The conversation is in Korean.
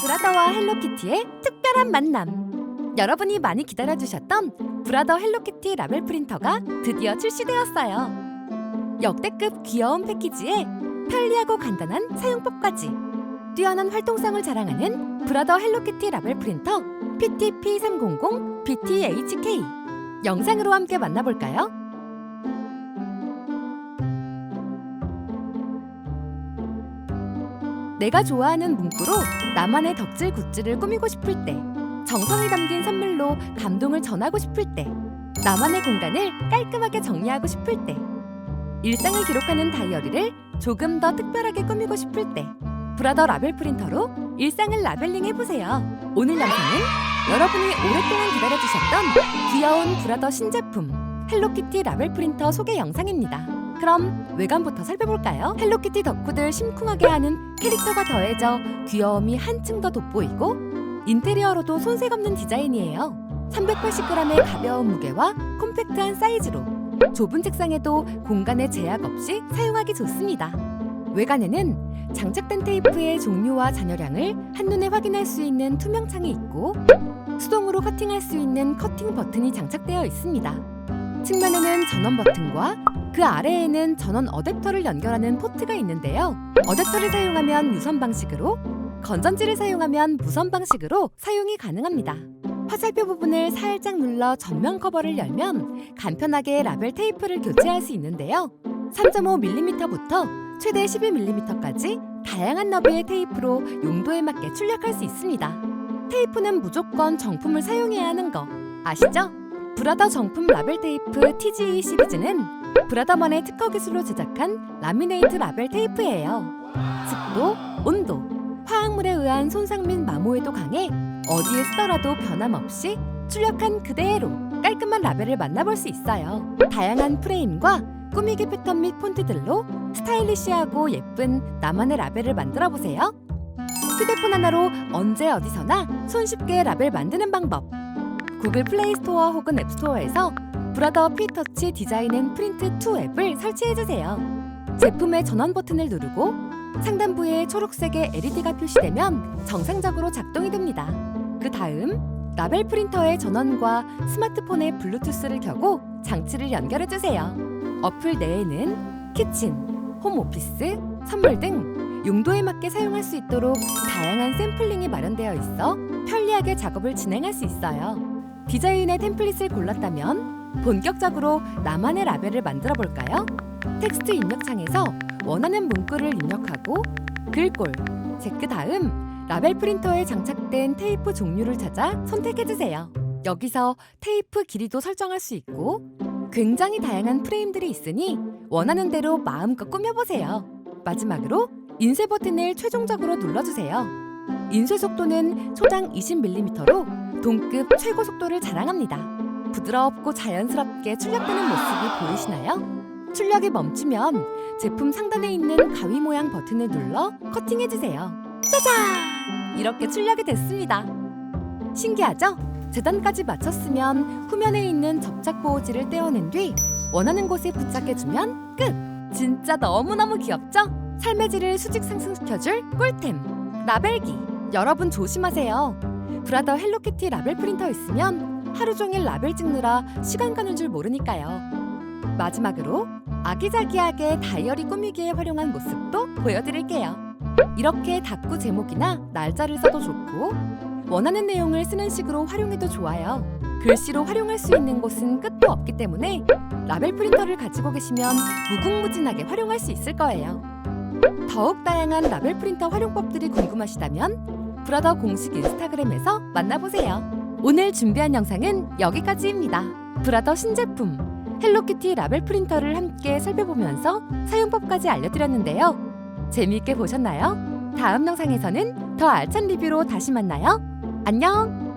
브라더와 헬로키티의 특별한 만남. 여러분이 많이 기다려주셨던 브라더 헬로키티 라벨 프린터가 드디어 출시되었어요. 역대급 귀여운 패키지에 편리하고 간단한 사용법까지 뛰어난 활동성을 자랑하는 브라더 헬로키티 라벨 프린터 PTP300 BTHK 영상으로 함께 만나볼까요? 내가 좋아하는 문구로 나만의 덕질 굿즈를 꾸미고 싶을 때, 정성이 담긴 선물로 감동을 전하고 싶을 때, 나만의 공간을 깔끔하게 정리하고 싶을 때, 일상을 기록하는 다이어리를 조금 더 특별하게 꾸미고 싶을 때, 브라더 라벨 프린터로 일상을 라벨링 해보세요. 오늘 영상은 여러분이 오랫동안 기다려주셨던 귀여운 브라더 신제품 헬로키티 라벨 프린터 소개 영상입니다. 그럼 외관부터 살펴볼까요? 헬로키티 덕후들 심쿵하게 하는 캐릭터가 더해져 귀여움이 한층 더 돋보이고 인테리어로도 손색 없는 디자인이에요. 380g의 가벼운 무게와 콤팩트한 사이즈로 좁은 책상에도 공간에 제약 없이 사용하기 좋습니다. 외관에는 장착된 테이프의 종류와 잔여량을 한눈에 확인할 수 있는 투명 창이 있고 수동으로 커팅할 수 있는 커팅 버튼이 장착되어 있습니다. 측면에는 전원 버튼과 그 아래에는 전원 어댑터를 연결하는 포트가 있는데요. 어댑터를 사용하면 유선 방식으로, 건전지를 사용하면 무선 방식으로 사용이 가능합니다. 화살표 부분을 살짝 눌러 전면 커버를 열면 간편하게 라벨 테이프를 교체할 수 있는데요. 3.5mm부터 최대 12mm까지 다양한 너비의 테이프로 용도에 맞게 출력할 수 있습니다. 테이프는 무조건 정품을 사용해야 하는 거 아시죠? 브라더 정품 라벨 테이프 TGE 시리즈는 브라더만의 특허 기술로 제작한 라미네이트 라벨 테이프예요. 습도, 온도, 화학물에 의한 손상 및 마모에도 강해 어디에 쓰더라도 변함없이 출력한 그대로 깔끔한 라벨을 만나볼 수 있어요. 다양한 프레임과 꾸미기 패턴 및 폰트들로 스타일리시하고 예쁜 나만의 라벨을 만들어 보세요. 휴대폰 하나로 언제 어디서나 손쉽게 라벨 만드는 방법. 구글 플레이 스토어 혹은 앱 스토어에서 브라더 피터치 디자인 앤 프린트 2 앱을 설치해 주세요. 제품의 전원 버튼을 누르고 상단부에 초록색의 LED가 표시되면 정상적으로 작동이 됩니다. 그 다음 라벨 프린터의 전원과 스마트폰의 블루투스를 켜고 장치를 연결해 주세요. 어플 내에는 키친, 홈 오피스, 선물 등 용도에 맞게 사용할 수 있도록 다양한 샘플링이 마련되어 있어 편리하게 작업을 진행할 수 있어요. 디자인의 템플릿을 골랐다면 본격적으로 나만의 라벨을 만들어 볼까요? 텍스트 입력창에서 원하는 문구를 입력하고 글꼴, 체크 다음 라벨 프린터에 장착된 테이프 종류를 찾아 선택해 주세요. 여기서 테이프 길이도 설정할 수 있고 굉장히 다양한 프레임들이 있으니 원하는 대로 마음껏 꾸며보세요. 마지막으로 인쇄 버튼을 최종적으로 눌러주세요. 인쇄 속도는 초당 20mm로 동급 최고 속도를 자랑합니다. 부드럽고 자연스럽게 출력되는 모습이 보이시나요? 출력이 멈추면 제품 상단에 있는 가위 모양 버튼을 눌러 커팅해주세요. 짜잔! 이렇게 출력이 됐습니다. 신기하죠? 재단까지 마쳤으면 후면에 있는 접착 보호지를 떼어낸 뒤 원하는 곳에 부착해주면 끝! 진짜 너무너무 귀엽죠? 삶의 질을 수직 상승시켜줄 꿀템! 라벨기! 여러분 조심하세요. 브라더 헬로키티 라벨 프린터 있으면 하루 종일 라벨 찍느라 시간 가는 줄 모르니까요. 마지막으로 아기자기하게 다이어리 꾸미기에 활용한 모습도 보여드릴게요. 이렇게 다꾸 제목이나 날짜를 써도 좋고 원하는 내용을 쓰는 식으로 활용해도 좋아요. 글씨로 활용할 수 있는 곳은 끝도 없기 때문에 라벨 프린터를 가지고 계시면 무궁무진하게 활용할 수 있을 거예요. 더욱 다양한 라벨 프린터 활용법들이 궁금하시다면 브라더 공식 인스타그램에서 만나보세요. 오늘 준비한 영상은 여기까지입니다. 브라더 신제품 헬로키티 라벨 프린터를 함께 살펴보면서 사용법까지 알려드렸는데요. 재미있게 보셨나요? 다음 영상에서는 더 알찬 리뷰로 다시 만나요. 안녕!